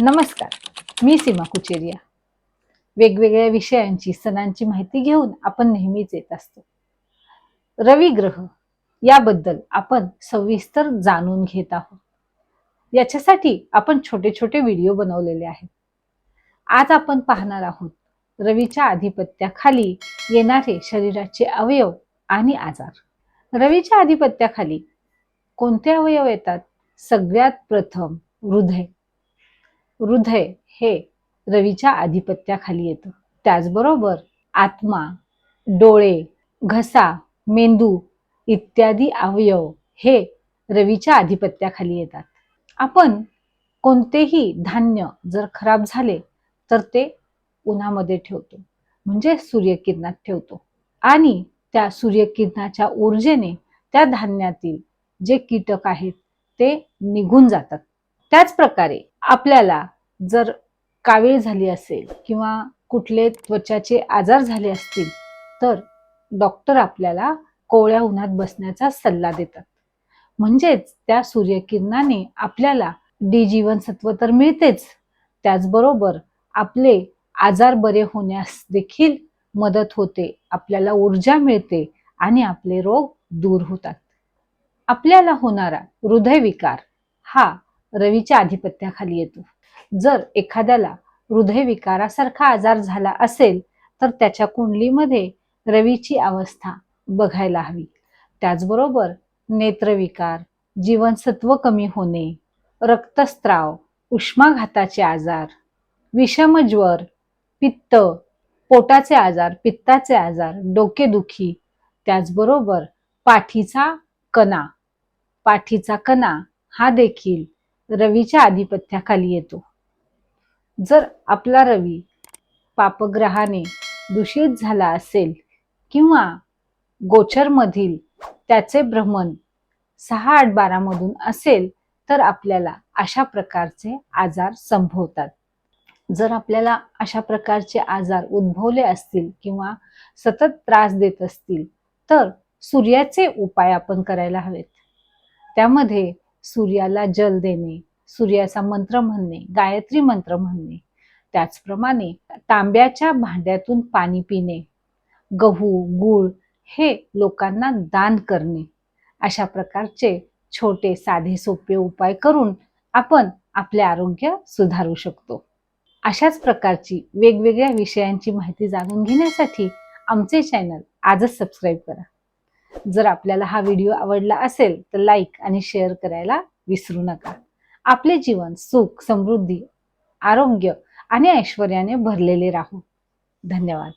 नमस्कार मी सीमा कुचेरिया. वेगवेगळ्या विषयांची सणांची माहिती घेऊन आपण नेहमीच येत असतो. रवी ग्रह याबद्दल आपण सविस्तर जाणून घेत आहोत. याच्यासाठी आपण छोटे छोटे व्हिडिओ बनवलेले आहेत. आज आपण पाहणार आहोत रवीच्या आधिपत्याखाली येणारे शरीराचे अवयव आणि आजार. रवीच्या आधिपत्याखाली कोणते अवयव येतात? सगळ्यात प्रथम हृदय. हृदय हे रवीच्या आधिपत्याखाली येतं. त्याचबरोबर आत्मा डोळे घसा मेंदू इत्यादी अवयव हे रवीच्या आधिपत्याखाली येतात. आपण कोणतेही धान्य जर खराब झाले तर ते उन्हामध्ये ठेवतो म्हणजे सूर्यकिरणात ठेवतो. आणि त्या सूर्यकिरणाच्या ऊर्जेने त्या धान्यातील जे कीटक आहेत ते निघून जातात. त्याच प्रकारे आपल्याला जर कावीळ झाली असेल किंवा कुठले त्वचाचे आजार झाले असतील तर डॉक्टर आपल्याला कोवळ्या उन्हात बसण्याचा सल्ला देतात. म्हणजेच त्या सूर्यकिरणाने आपल्याला डी जीवनसत्व तर मिळतेच त्याचबरोबर आपले आजार बरे होण्यास देखील मदत होते आपल्याला ऊर्जा मिळते आणि आपले रोग दूर होतात. आपल्याला होणारा हृदयविकार हा रवीच्या आधिपत्याखाली येतो. जर एखाद्याला हृदयविकारासारखा आजार झाला असेल तर त्याच्या कुंडलीमध्ये रवीची अवस्था बघायला हवी. त्याचबरोबर नेत्रविकार जीवनसत्व कमी होणे रक्तस्त्राव उष्माघाताचे आजार विषमज्वर पित्त पोटाचे आजार पित्ताचे आजार डोकेदुखी त्याचबरोबर पाठीचा कणा. पाठीचा कणा हा देखील रवीच्या आधिपत्याखाली येतो. जर आपला रवी पापग्रहाने दूषित झाला असेल किंवा गोचरमधील त्याचे भ्रमण सहा आठ बारामधून असेल तर आपल्याला अशा प्रकारचे आजार संभवतात. जर आपल्याला अशा प्रकारचे आजार उद्भवले असतील किंवा सतत त्रास देत असतील तर सूर्याचे उपाय आपण करायला हवेत. त्यामध्ये सूर्याला जल देणे सूर्याचा मंत्र म्हणणे गायत्री मंत्र म्हणणे. त्याचप्रमाणे तांब्याच्या भांड्यातून पाणी पिणे गहू गूळ हे लोकांना दान करणे. अशा प्रकारचे छोटे साधे सोपे उपाय करून आपण आपले आरोग्य सुधारू शकतो. अशाच प्रकारची वेगवेगळ्या विषयांची माहिती जाणून घेण्यासाठी आमचे चॅनल आजच सबस्क्राईब करा. जर आपल्याला हा व्हिडिओ आवडला असेल तर लाईक आणि शेअर करायला विसरू नका. आपले जीवन सुख समृद्धी आरोग्य आणि ऐश्वर्याने भरलेले राहू. धन्यवाद.